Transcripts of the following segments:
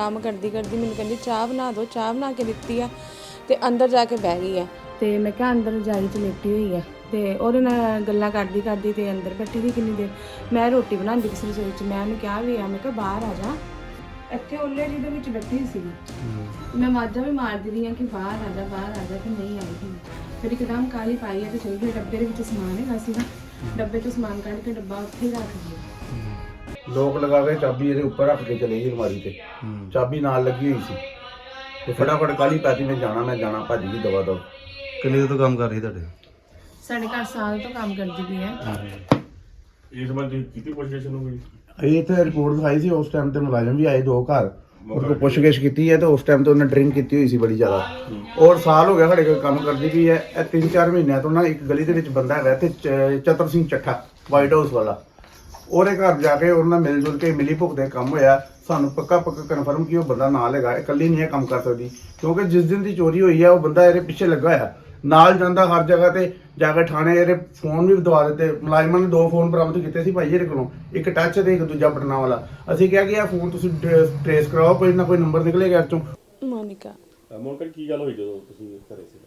ਕੰਮ ਕਰਦੀ ਕਰਦੀ ਮੈਨੂੰ ਕਹਿੰਦੀ, ਚਾਹ ਬਣਾ ਦਿਓ ਚਾਹ ਬਣਾ ਕੇ ਦਿੱਤੀ ਆ ਤੇ ਅੰਦਰ ਜਾ ਕੇ ਬਹਿ ਗਈ ਆ। ਤੇ ਮੈਂ ਕਿਹਾ ਅੰਦਰ ਰਜਾਈ 'ਚ ਲੇਟੀ ਹੋਈ ਆ ਤੇ ਉਹਦੇ ਨਾਲ ਗੱਲਾਂ ਕਰਦੀ ਕਰਦੀ ਤੇ ਅੰਦਰ ਬੈਠੀ ਦੀ ਕਿੰਨੀ ਦੇਰ। ਮੈਂ ਰੋਟੀ ਬਣਾਉਂਦੀ ਸੀ ਰਸੋਈ 'ਚ, ਮੈਂ ਉਹਨੂੰ ਕਿਹਾ ਵੀ ਆ, ਮੈਂ ਕਿਹਾ ਬਾਹਰ ਆ ਜਾ। ਇੱਥੇ ਓਲੇ ਜਿਹਦੇ ਵਿੱਚ ਬੈਠੀ ਸੀ। ਮੈਂ ਮਾਜਾ ਵੀ ਮਾਰਦੀ ਰਹੀ ਆ ਕਿ ਬਾਹਰ ਆ ਜਾ, ਬਾਹਰ ਆ ਜਾ ਤੇ ਨਹੀਂ ਆਈ ਸੀ ਫਿਰ ਇੱਕਦਮ ਕਾਲੀ ਪਾਈ ਆ ਤੇ ਚਲ ਗਈ ਡੱਬੇ ਦੇ ਵਿੱਚ ਸਮਾਨ ਹੈਗਾ ਸੀਗਾ। ਡੱਬੇ ਤੋਂ ਸਮਾਨ ਕੱਢ ਕੇ ਡੱਬਾ ਉੱਥੇ ਹੀ ਰੱਖ ਦਿੱਤਾ ਲੋਕ ਲਗਾ ਕੇ ਚਾਬੀ ਇਹਦੇ ਉੱਪਰ ਰੱਖ ਕੇ ਚਲੇ ਗਈ ਅਲਮਾਰੀ ਤੇ। ਚਾਬੀ ਨਾਲ ਲੱਗੀ ਹੋਈ ਸੀ। ਤੇ ਫਟਾਫਟ ਕਾਲੀ ਪਾਤੀ ਮੈਂ ਜਾਣਾ ਮੈਂ ਜਾਣਾ ਭੱਜ ਗਈ ਦਵਾ ਦਵ। ਕਿੰਨੇ ਦਿਨ ਤੋਂ ਕੰਮ ਕਰ ਰਹੀ ਤੁਹਾਡੇ? ਸਾਡੇ ਘਰ ਸਾਲ ਤੋਂ ਕੰਮ ਕਰਦੀ ਪਈ ਹੈ। ਇਸ ਸੰਬੰਧੀ ਕੀਤੀ ਪੁੱਛਗਿੱਛ ਨੂੰ ਕੋਈ? ਇਹ ਤੇ ਰਿਪੋਰਟ ਦਿਖਾਈ ਸੀ ਉਸ ਟਾਈਮ ਤੇ ਮੁਲਾਜ਼ਮ ਵੀ ਆਏ ਦੋ ਘਰ। ਉਹਦੇ ਕੋਲ ਪੁੱਛਗਿੱਛ ਕੀਤੀ ਹੈ ਤੇ ਉਸ ਟਾਈਮ ਤੇ ਉਹਨੇ ਡਰਿੰਕ ਕੀਤੀ ਹੋਈ ਸੀ ਬੜੀ ਜ਼ਿਆਦਾ। ਔਰ ਸਾਲ ਹੋ ਗਿਆ ਸਾਡੇ ਕੋਲ ਕੰਮ ਕਰਦੀ ਵੀ ਹੈ। ਇਹ ਤਿੰਨ ਚਾਰ ਮਹੀਨਿਆਂ ਤੋਂ ਨਾ ਇੱਕ ਗਲੀ ਦੇ ਵਿੱਚ ਬੰਦਾ ਹੈਗਾ ਤੇ ਚ- ਚਤਰ ਸਿੰਘ ਚੱਠਾ ਵਾਈਟ ਹਾਊਸ ਵਾਲਾ। ਉਹਦੇ ਘਰ ਜਾ ਕੇ ਉਹਨਾਂ ਨਾਲ ਮਿਲ ਜੁਲ ਕੇ ਮਿਲੀ ਭੁਗਤੇ ਕੰਮ ਹੋਇਆ। ਸਾਨੂੰ ਪੱਕਾ ਪੱਕਾ ਕਨਫਰਮ ਕਿ ਉਹ ਬੰਦਾ ਨਾਲ ਹੈਗਾ ਇਕੱਲੀ ਨਹੀਂ ਇਹ ਕੰਮ ਕਰ ਸਕਦੀ। ਕਿਉਂਕਿ ਜਿਸ ਦਿਨ ਦੀ ਚੋਰੀ ਹੋਈ ਹੈ ਉਹ ਬੰਦਾ ਇਹਦੇ ਪਿੱਛੇ ਲੱਗਾ ਹੋਇਆ। ਨਾਲ ਜਾਂਦਾ ਹਰ ਜਗ੍ਹਾ ਤੇ ਜਾ ਕੇ ਥਾਣੇ ਇਹਦੇ ਫੋਨ ਵੀ ਦਵਾ ਦਿੱਤੇ। ਮੁਲਾਜ਼ਮਾਂ ਨੇ ਦੋ ਫੋਨ ਬਰਾਮਦ ਕੀਤੇ ਸੀ ਭਾਈ ਇਹਦੇ ਕੋਲੋਂ। ਇੱਕ ਟੱਚ ਤੇ ਇੱਕ ਦੂਜਾ ਬਟਨਾਂ ਵਾਲਾ। ਅਸੀਂ ਕਿਹਾ ਕਿ ਇਹ ਫੋਨ ਤੁਸੀਂ ਟ੍ਰੇਸ ਕਰਾਓ ਕੋਈ ਨਾ ਕੋਈ ਨੰਬਰ ਨਿਕਲੇਗਾ ਇਹ ਚੋਂ। ਮੋਨਿਕਾ। ਮੋਨਕਰ ਕੀ ਗੱਲ ਹੋਈ ਜਦੋਂ ਤੁਸੀਂ ਘਰੇ ਸੀ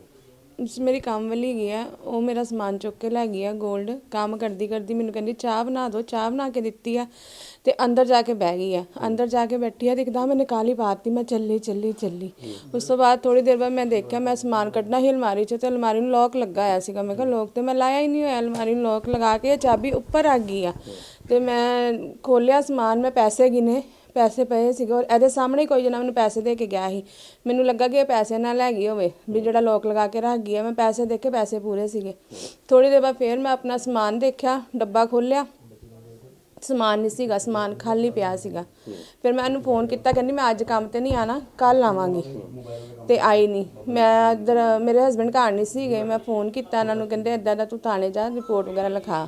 ਮੇਰੀ ਕੰਮ ਵਾਲੀ ਹੈਗੀ ਆ, ਉਹ ਮੇਰਾ ਸਮਾਨ ਚੁੱਕ ਕੇ ਲੈ ਗਈ ਆ ਗੋਲਡ ਕੰਮ ਕਰਦੀ ਕਰਦੀ ਮੈਨੂੰ ਕਹਿੰਦੀ, ਚਾਹ ਬਣਾ ਦਿਓ ਚਾਹ ਬਣਾ ਕੇ ਦਿੱਤੀ ਆ ਅਤੇ ਅੰਦਰ ਜਾ ਕੇ ਬਹਿ ਗਈ ਆ। ਅੰਦਰ ਜਾ ਕੇ ਬੈਠੀ ਆ ਤੇ ਇੱਕਦਮ ਮੈਨੇ ਕਾਲੀ ਪਾਤੀ ਮੈਂ ਚੱਲੀ ਚੱਲੀ ਚੱਲੀ। ਉਸ ਤੋਂ ਬਾਅਦ ਥੋੜ੍ਹੀ ਦੇਰ ਬਾਅਦ ਮੈਂ ਦੇਖਿਆ ਮੈਂ ਸਮਾਨ ਕੱਢਣਾ ਸੀ ਅਲਮਾਰੀ 'ਚ ਅਤੇ ਅਲਮਾਰੀ ਨੂੰ ਲੋਕ ਲੱਗਾ ਹੋਇਆ ਸੀਗਾ। ਮੈਂ ਕਿਹਾ ਲੋਕ ਤਾਂ ਮੈਂ ਲਾਇਆ ਹੀ ਨਹੀਂ ਹੋਇਆ, ਅਲਮਾਰੀ ਨੂੰ ਲੋਕ ਲਗਾ ਕੇ ਚਾਬੀ ਉੱਪਰ ਆ ਗਈ ਆ। ਅਤੇ ਮੈਂ ਖੋਲ੍ਹਿਆ ਸਮਾਨ, ਮੈਂ ਪੈਸੇ ਗਿਨੇ ਪੈਸੇ ਪਏ ਸੀਗੇ ਔਰ ਇਹਦੇ ਸਾਹਮਣੇ ਹੀ ਕੋਈ ਜਣਾ ਮੈਨੂੰ ਪੈਸੇ ਦੇ ਕੇ ਗਿਆ ਸੀ। ਮੈਨੂੰ ਲੱਗਾ ਕਿ ਇਹ ਪੈਸੇ ਨਾਲ ਲੈ ਗਈ ਹੋਵੇ, ਵੀ ਜਿਹੜਾ ਲੋਕ ਲਗਾ ਕੇ ਰੱਖ ਗਈ ਹੈ ਮੈਂ ਪੈਸੇ ਦੇ ਕੇ ਪੈਸੇ ਪੂਰੇ ਸੀਗੇ। ਥੋੜੀ ਦੇਰ ਬਾਅਦ ਫੇਰ ਮੈਂ ਆਪਣਾ ਸਮਾਨ ਦੇਖਿਆ, ਡੱਬਾ ਖੋਲ੍ਹਿਆ। ਸਮਾਨ ਨਹੀਂ ਸੀਗਾ, ਸਮਾਨ ਖਾਲੀ ਪਿਆ ਸੀਗਾ। ਫਿਰ ਮੈਂ ਇਹਨੂੰ ਫੋਨ ਕੀਤਾ, ਕਹਿੰਦੀ ਮੈਂ ਅੱਜ ਕੰਮ ਤੇ ਨਹੀਂ ਆਣਾ ਕੱਲ ਆਵਾਂਗੀ। ਤੇ ਆਈ ਨਹੀਂ। ਮੈਂ ਇੱਧਰ, ਮੇਰੇ ਹਸਬੰਡ ਘਰ ਨਹੀਂ ਸੀਗੇ ਮੈਂ ਫੋਨ ਕੀਤਾ ਇਹਨਾਂ ਨੂੰ, ਕਹਿੰਦੇ ਇਦਾਂ ਦਾ ਤੂੰ ਥਾਣੇ ਜਾ ਰਿਪੋਰਟ ਵਗੈਰਾ ਲਿਖਾ।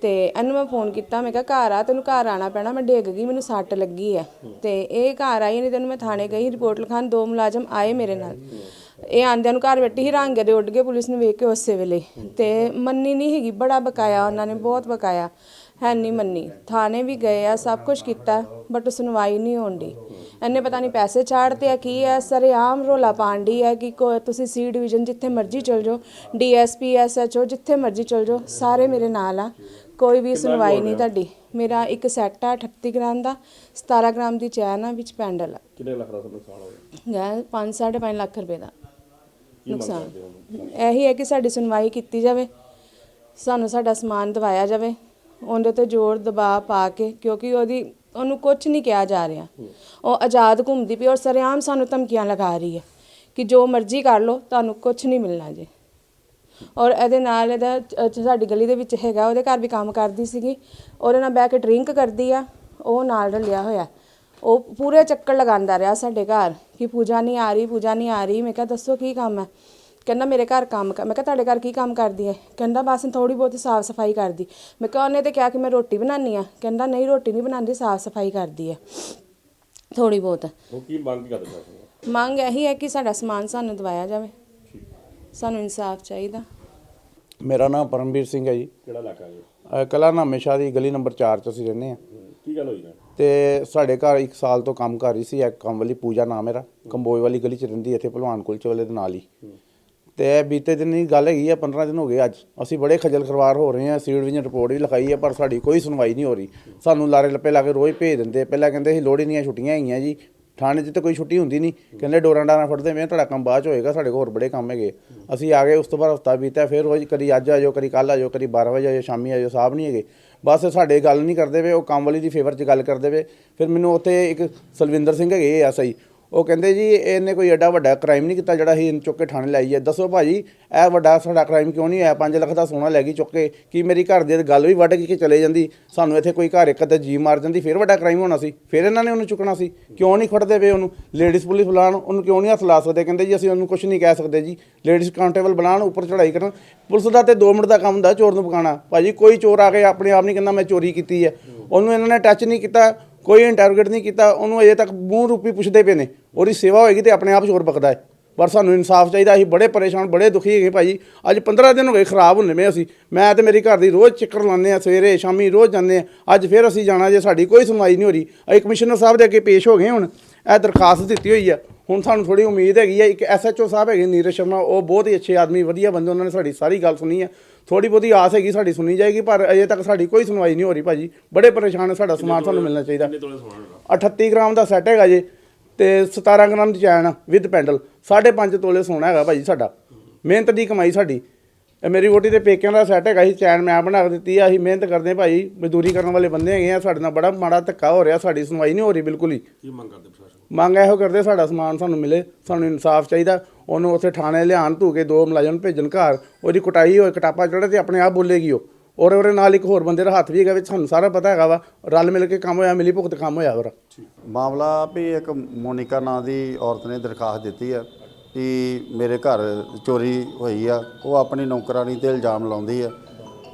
ਤੇ ਇਹਨੂੰ ਮੈਂ ਫੋਨ ਕੀਤਾ, ਮੈਂ ਕਿਹਾ ਘਰ ਆ, ਤੈਨੂੰ ਘਰ ਆਣਾ ਪੈਣਾ, ਮੈਂ ਡਿੱਗ ਗਈ, ਮੈਨੂੰ ਸੱਟ ਲੱਗੀ ਹੈ ਤੇ ਇਹ ਘਰ ਆਈ ਨਹੀਂ, ਤੈਨੂੰ ਮੈਂ ਥਾਣੇ ਗਈ ਰਿਪੋਰਟ ਲਿਖਾਣ ਦੋ ਮੁਲਾਜ਼ਮ ਆਏ ਮੇਰੇ ਨਾਲ। ਇਹ ਆਂਦਿਆਂ ਨੂੰ ਘਰ ਬੈਠੀ ਹੀ ਰੰਗ ਦੇ ਉੱਡ ਗਏ ਪੁਲਿਸ ਨੂੰ ਵੇਖ ਕੇ ਉਸੇ ਵੇਲੇ। ਤੇ ਮੰਨੀ ਨਹੀਂ ਹੈਗੀ ਬੜਾ ਬਕਾਇਆ ਉਹਨਾਂ ਨੇ, ਬਹੁਤ ਬਕਾਇਆ। ਹੈ ਨਹੀਂ ਮੰਨੀ। ਥਾਣੇ ਵੀ ਗਏ ਆ ਸਭ ਕੁਝ ਕੀਤਾ ਬਟ ਸੁਣਵਾਈ ਨਹੀਂ ਹੋਣੀ ਇਹਨੇ ਪਤਾ ਨਹੀਂ ਪੈਸੇ ਚਾੜਤੇ ਆ ਕੀ ਹੈ ਸਰੇਆਮ ਰੋਲਾ ਪਾਂਡੀ ਹੈ ਕਿ ਕੋ ਤੁਸੀਂ ਸੀ ਡਿਵੀਜ਼ਨ ਜਿੱਥੇ ਮਰਜ਼ੀ ਚਲ ਜਾਓ ਡੀਐਸਪੀ ਐਸਐਚਓ ਜਿੱਥੇ ਮਰਜ਼ੀ ਚਲ ਜਾਓ ਸਾਰੇ ਮੇਰੇ ਨਾਲ ਆ। ਕੋਈ ਵੀ ਸੁਣਵਾਈ ਨਹੀਂ ਤੁਹਾਡੀ। ਮੇਰਾ ਇੱਕ ਸੈੱਟ ਆ 38 ਗ੍ਰਾਮ ਦਾ 17 ਗ੍ਰਾਮ ਦੀ ਚੈਨ ਆ ਵਿੱਚ ਪੈਂਡਲ ਆ। ਕਿੰਨੇ ਲੱਖ ਦਾ ਨੁਕਸਾਨ ਹੈ 5 5.5 ਲੱਖ ਰੁਪਏ ਦਾ। ਨੁਕਸਾਨ। ਇਹੀ ਹੈ ਕਿ ਸਾਡੀ ਸੁਣਵਾਈ ਕੀਤੀ ਜਾਵੇ ਸਾਨੂੰ ਸਾਡਾ ਸਮਾਨ ਦਵਾਇਆ ਜਾਵੇ ਉਹਦੇ ਤੇ ਜ਼ੋਰ ਦਬਾਅ ਪਾ ਕੇ ਕਿਉਂਕਿ ਉਹਦੀ ਉਹਨੂੰ ਕੁਝ ਨਹੀਂ ਕਿਹਾ ਜਾ ਰਿਹਾ। ਉਹ ਆਜ਼ਾਦ ਘੁੰਮਦੀ ਪਈ ਔਰ ਸਰਿਆਮ ਸਾਨੂੰ ਧਮਕੀਆਂ ਲਗਾ ਰਹੀ ਹੈ ਕਿ ਜੋ ਮਰਜ਼ੀ ਕਰ ਲਓ ਤੁਹਾਨੂੰ ਕੁਝ ਨਹੀਂ ਮਿਲਣਾ ਜੇ। ਔਰ ਇਹਦੇ ਨਾਲ ਇਹਦਾ ਅ, ਸਾਡੀ ਗਲੀ ਦੇ ਵਿੱਚ ਹੈਗਾ ਉਹਦੇ ਘਰ ਵੀ ਕੰਮ ਕਰਦੀ ਸੀਗੀ। ਉਹਦੇ ਨਾਲ ਬਹਿ ਕੇ ਡਰਿੰਕ ਕਰਦੀ ਆ ਉਹ ਨਾਲ ਰਲਿਆ ਹੋਇਆ। ਉਹ ਪੂਰੇ ਚੱਕਰ ਲਗਾਉਂਦਾ ਰਿਹਾ ਸਾਡੇ ਘਰ ਕਿ ਪੂਜਾ ਨਹੀਂ ਆ ਰਹੀ ਪੂਜਾ ਨਹੀਂ ਆ ਰਹੀ। ਮੈਂ ਕਿਹਾ ਦੱਸੋ ਕੀ ਕੰਮ ਹੈ? ਕਹਿੰਦਾ ਮੇਰੇ ਘਰ ਕੰਮ ਕਰ ਮੈਂ ਕਿਹਾ ਤੁਹਾਡੇ ਘਰ ਕੀ ਕੰਮ ਕਰਦੀ ਹੈ ਕਹਿੰਦਾ ਬਸ ਥੋੜੀ ਬਹੁਤੀ ਸਾਫ਼ ਸਫ਼ਾਈ ਕਰਦੀ। ਮੈਂ ਕਿਹਾ ਉਹਨੇ ਤੇ ਕਿਹਾ ਕਿ ਮੈਂ ਰੋਟੀ ਬਣਾਉਣੀ ਆ। ਕਹਿੰਦਾ ਨਹੀਂ ਰੋਟੀ ਨਹੀਂ ਬਣਾਉਂਦੀ ਸਾਫ਼ ਸਫ਼ਾਈ ਕਰਦੀ ਹੈ ਥੋੜੀ ਬਹੁਤ। ਉਹ ਕੀ ਮੰਗ ਕਰਦੇ ਮੰਗ ਇਹੀ ਹੈ ਕਿ ਸਾਡਾ ਸਮਾਨ ਸਾਨੂੰ ਦਵਾਇਆ ਜਾਵੇ। ਸਾਨੂੰ ਇਨਸਾਫ ਚਾਹੀਦਾ। ਮੇਰਾ ਨਾਮ ਪਰਮਵੀਰ ਸਿੰਘ ਹੈ ਜੀ। ਕਿਹੜਾ ਇਲਾਕਾ ਹੈ ਅਹ ਕਲਾ ਨਾਮੇ ਸ਼ਾਹ ਦੀ ਗਲੀ ਨੰਬਰ 4 ਚ ਅਸੀਂ ਰਹਿੰਦੇ ਆ। ਕੀ ਗੱਲ ਹੋਈ ਨਾ ਤੇ ਸਾਡੇ ਘਰ ਇੱਕ ਸਾਲ ਤੋਂ ਕੰਮ ਕਰ ਰਹੀ ਸੀ ਇੱਕ ਕੰਮ ਵਾਲੀ ਪੂਜਾ ਨਾਮ ਮੇਰਾ। ਕੰਬੋਏ ਵਾਲੀ ਗਲੀ ਚ ਰਹਿੰਦੀ ਇੱਥੇ ਭਲਵਾਨ ਕੁਲਚੇ ਵਾਲੇ ਦੇ ਨਾਲ ਹੀ। ਤੇ ਬੀਤੇ ਦਿਨ ਦੀ ਗੱਲ ਹੈਗੀ ਆ 15 ਦਿਨ ਹੋ ਗਏ ਅੱਜ। ਅਸੀਂ ਬੜੇ ਖਜਲ ਖਰਵਾਰ ਹੋ ਰਹੇ ਆ ਸੀਡ ਵਿਜਨ ਰਿਪੋਰਟ ਵੀ ਲਿਖਾਈ ਹੈ ਪਰ ਸਾਡੀ ਕੋਈ ਸੁਣਵਾਈ ਨਹੀਂ ਹੋ ਰਹੀ। ਸਾਨੂੰ ਲਾਰੇ ਲੱਪੇ ਲਾ ਕੇ ਰੋਜ਼ ਭੇਜ ਦਿੰਦੇ ਪਹਿਲਾਂ ਕਹਿੰਦੇ ਸੀ ਲੋੜੀ ਦੀਆਂ ਛੁੱਟੀਆਂ ਹੈਗੀਆਂ ਜੀ। ਥਾਣੇ 'ਚ ਤਾਂ ਕੋਈ ਛੁੱਟੀ ਹੁੰਦੀ ਨਹੀਂ। ਕਹਿੰਦੇ ਡੋਰਾਂ ਡਾਰਾਂ ਫੜਦੇ ਵੇ ਤੁਹਾਡਾ ਕੰਮ ਬਾਅਦ ਚ ਹੋਏਗਾ, ਸਾਡੇ ਕੋਲ ਹੋਰ ਬੜੇ ਕੰਮ ਹੈਗੇ ਅਸੀਂ ਆ ਗਏ, ਉਸ ਤੋਂ ਬਾਅਦ ਹਫਤਾ ਬੀਤਿਆ, ਫਿਰ ਰੋਜ਼ ਕਰੀ ਅੱਜ ਆ ਜਾਓ ਕਰੀ ਕੱਲ ਆ ਜਾਓ ਕਰੀ 12 ਵਜੇ ਆ ਜਾਓ, ਸ਼ਾਮੀ ਆ ਜਾਓ, ਸਾਹਿਬ ਨਹੀਂ ਹੈਗੇ। ਬਸ ਸਾਡੇ ਗੱਲ ਨਹੀਂ ਕਰਦੇ ਵੇ ਉਹ ਕੰਮ ਵਾਲੀ ਦੀ ਫੇਵਰ 'ਚ ਗੱਲ ਕਰਦੇ ਵੇ ਫਿਰ ਮੈਨੂੰ ਉੱਥੇ ਇੱਕ ਸਲਵਿੰਦਰ ਸਿੰਘ ਹੈਗੇ ਐਸਆਈ ਉਹ ਕਹਿੰਦੇ ਜੀ, ਇਹਨੇ ਕੋਈ ਐਡਾ ਵੱਡਾ ਕ੍ਰਾਈਮ ਨਹੀਂ ਕੀਤਾ ਜਿਹੜਾ ਅਸੀਂ ਇਹਨੂੰ ਚੁੱਕ ਕੇ ਥਾਣੇ ਲਾਈ ਹੈ ਦੱਸੋ ਭਾਜੀ, ਇਹ ਵੱਡਾ ਸਾਡਾ ਕ੍ਰਾਈਮ ਕਿਉਂ ਨਹੀਂ ਹੈ 5 ਲੱਖ ਦਾ ਸੋਨਾ ਲੈ ਗਈ ਚੁੱਕ ਕੇ। ਕੀ ਮੇਰੀ ਘਰ ਦੀ ਗੱਲ ਵੀ ਵੱਢ ਕੇ ਚਲੇ ਜਾਂਦੀ? ਸਾਨੂੰ ਇੱਥੇ ਕੋਈ ਘਰ ਇੱਕ ਤੇ ਜੀ ਮਾਰ ਜਾਂਦੀ, ਫਿਰ ਵੱਡਾ ਕ੍ਰਾਈਮ ਹੋਣਾ ਸੀ। ਫਿਰ ਇਹਨਾਂ ਨੇ ਉਹਨੂੰ ਚੁੱਕਣਾ ਸੀ। ਕਿਉਂ ਨਹੀਂ ਖੜਦੇ ਵੇ ਉਹਨੂੰ? ਲੇਡੀਜ਼ ਪੁਲਿਸ ਬੁਲਾਉਣ, ਉਹਨੂੰ ਕਿਉਂ ਨਹੀਂ ਹੱਥ ਲਾ ਸਕਦੇ? ਕਹਿੰਦੇ ਜੀ, ਅਸੀਂ ਉਹਨੂੰ ਕੁਝ ਨਹੀਂ ਕਹਿ ਸਕਦੇ ਜੀ। ਲੇਡੀਜ਼ ਕਾਉਂਟੇਬਲ ਬਣਾਉਣ ਉੱਪਰ ਚੜਾਈ ਕਰਨ। ਪੁਲਿਸ ਦਾ ਤੇ 2 ਮਿੰਟ ਦਾ ਕੰਮ ਹੁੰਦਾ ਚੋਰ ਨੂੰ ਪਕਾਣਾ ਭਾਜੀ, ਕੋਈ ਚੋਰ ਆ ਕੇ ਆਪਣੇ ਆਪ ਨਹੀਂ ਕਹਿੰਦਾ ਮੈਂ ਚੋਰੀ ਕੀਤੀ ਹੈ। ਉਹਨੂੰ ਇਹਨਾਂ ਨੇ ਟੱਚ ਨਹੀਂ ਕੀਤਾ। ਕੋਈ ਇੰਟਰੋਗੇਟ ਨਹੀਂ ਕੀਤਾ, ਉਹਨੂੰ ਅਜੇ ਤੱਕ ਮੂੰਹ ਰੂਪੀ ਪੁੱਛਦੇ ਪਏ ਨੇ। ਉਹਦੀ ਸੇਵਾ ਹੋਏਗੀ ਤੇ ਆਪਣੇ ਆਪ ਚੋਰ ਪਕਦਾ ਹੈ। ਪਰ ਸਾਨੂੰ ਇਨਸਾਫ ਚਾਹੀਦਾ, ਅਸੀਂ ਬੜੇ ਪਰੇਸ਼ਾਨ, ਬੜੇ ਦੁਖੀ ਹੈਗੇ ਭਾਜੀ ਅੱਜ 15 ਦਿਨ ਹੋ ਗਏ, ਖਰਾਬ ਹੁੰਨੇ ਮੈਂ ਅਸੀਂ। ਮੈਂ ਤੇ ਮੇਰੀ ਘਰ ਦੀ ਰੋਜ਼ ਚੱਕਰ ਲਾਉਂਦੇ ਆ ਸਵੇਰੇ, ਸ਼ਾਮੀ ਰੋਜ਼ ਜਾਂਦੇ ਆ ਅੱਜ ਫਿਰ ਅਸੀਂ ਜਾਣਾ, ਜੇ ਸਾਡੀ ਕੋਈ ਸੁਣਵਾਈ ਨਹੀਂ ਹੋ ਰਹੀ। ਅਸੀਂ ਕਮਿਸ਼ਨਰ ਸਾਹਿਬ ਦੇ ਅੱਗੇ ਪੇਸ਼ ਹੋ ਗਏ ਹੁਣ। ਇਹ ਦਰਖਾਸਤ ਦਿੱਤੀ ਹੋਈ ਆ। ਹੁਣ ਸਾਨੂੰ ਥੋੜੀ ਉਮੀਦ ਹੈਗੀ ਆ, ਇੱਕ ਐਸਐਚਓ ਸਾਹਿਬ ਹੈਗੇ ਨੀਰਜ ਸ਼ਰਮਾ, ਉਹ ਬਹੁਤ ਹੀ ਅੱਛੇ ਆਦਮੀ, ਵਧੀਆ ਬੰਦੇ, ਉਹਨਾਂ ਨੇ ਸਾਡੀ ਸਾਰੀ ਗੱਲ ਸੁਣੀ ਆ। ਥੋੜੀ ਬਹੁਤੀ ਆਸ ਹੈਗੀ ਸਾਡੀ ਸੁਣੀ ਜਾਏਗੀ ਪਰ ਅਜੇ ਤੱਕ ਸਾਡੀ ਕੋਈ ਸੁਣਵਾਈ ਨਹੀਂ ਹੋ ਰਹੀ ਭਾਜੀ। ਬੜੇ ਪਰੇਸ਼ਾਨ ਆ ਸਾਡਾ ਸਮਾਨ ਸਾਨੂੰ ਮਿਲਣਾ ਚਾਹੀਦਾ। 38 ਗ੍ਰਾਮ ਦਾ ਸੈੱਟ ਹੈਗਾ ਜੇ ਤੇ 17 ਗ੍ਰਾਮ ਦੀ ਚੈਨ ਵਿਦ ਪੈਂਡਲ। 5.5 ਤੋਲੇ ਸੋਨਾ ਹੈਗਾ ਭਾਜੀ ਸਾਡਾ। ਮਿਹਨਤ ਦੀ ਕਮਾਈ ਸਾਡੀ। ਇਹ ਮੇਰੀ ਵੋਟੀ ਦੇ ਪੇਕਿਆਂ ਦਾ ਸੈੱਟ ਹੈਗਾ ਸੀ ਚੈਨ ਮੈਂ ਬਣਾ ਕੇ ਦਿੱਤੀ ਆ ਅਸੀਂ ਮਿਹਨਤ ਕਰਦੇ ਹਾਂ ਭਾਈ ਮਜ਼ਦੂਰੀ ਕਰਨ ਵਾਲੇ ਬੰਦੇ ਹੈਗੇ ਆ ਸਾਡੇ ਨਾਲ ਬੜਾ ਮਾੜਾ ਧੱਕਾ ਹੋ ਰਿਹਾ ਸਾਡੀ ਸੁਣਵਾਈ ਨਹੀਂ ਹੋ ਰਹੀ ਬਿਲਕੁਲ ਹੀ। ਕੀ ਮੰਗ ਕਰਦੇ ਪ੍ਰਸ਼ਾਸਨ ਮੰਗ ਇਹੋ ਕਰਦੇ ਸਾਡਾ ਸਮਾਨ ਸਾਨੂੰ ਮਿਲੇ ਸਾਨੂੰ ਇਨਸਾਫ ਚਾਹੀਦਾ ਉਹਨੂੰ ਉੱਥੇ ਥਾਣੇ ਲਿਆਣ ਧੂ ਕੇ ਦੋ ਮੁਲਾਜ਼ਮ ਭੇਜਣ ਘਰ ਉਹਦੀ ਕੁਟਾਈ ਹੋਏ ਕਟਾਪਾ ਚੜੇ ਤੇ ਆਪਣੇ ਆਪ ਬੋਲੇਗੀ ਉਹ। ਔਰ ਉਹਦੇ ਨਾਲ ਇੱਕ ਹੋਰ ਬੰਦੇ ਦਾ ਹੱਥ ਵੀ ਹੈਗਾ ਵਿੱਚ ਸਾਨੂੰ ਸਾਰਾ ਪਤਾ ਹੈਗਾ ਵਾ ਰਲ ਮਿਲ ਕੇ ਕੰਮ ਹੋਇਆ ਮਿਲੀ ਭੁਗਤ ਕੰਮ ਹੋਇਆ ਵਾ ਮਾਮਲਾ ਵੀ ਇੱਕ ਮੋਨਿਕਾ ਨਾਂ ਦੀ ਔਰਤ ਨੇ ਦਰਖਾਸਤ ਦਿੱਤੀ ਹੈ ਕਿ ਮੇਰੇ ਘਰ ਚੋਰੀ ਹੋਈ ਆ, ਉਹ ਆਪਣੀ ਨੌਕਰਾਨੀ ਤੇ ਇਲਜ਼ਾਮ ਲਾਉਂਦੀ ਆ,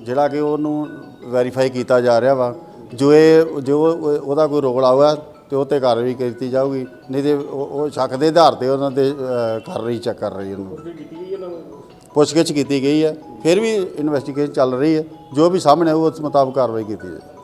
ਜਿਹੜਾ ਕਿ ਉਹਨੂੰ ਵੈਰੀਫਾਈ ਕੀਤਾ ਜਾ ਰਿਹਾ ਵਾ, ਜੋ ਇਹ, ਜੋ ਉਹਦਾ ਕੋਈ ਰੋਲ ਆਊਗਾ ਤੇ ਉਹ ਤੇ ਕਾਰਵਾਈ ਕੀਤੀ ਜਾਊਗੀ, ਨਹੀਂ ਤੇ ਉਹ ਸ਼ੱਕ ਦੇ ਆਧਾਰ ਤੇ ਉਹਨਾਂ ਤੇ ਕਰ ਰਹੀ ਚੈੱਕ ਕਰ ਰਹੀ ਉਹਨੂੰ। ਪੁੱਛਗਿੱਛ ਕੀਤੀ ਗਈ ਹੈ ਫਿਰ ਵੀ ਇਨਵੈਸਟੀਗੇਸ਼ਨ ਚੱਲ ਰਹੀ ਹੈ ਜੋ ਵੀ ਸਾਹਮਣੇ ਆਊ, ਉਸ ਮੁਤਾਬਕ ਕਾਰਵਾਈ ਕੀਤੀ ਜਾਏ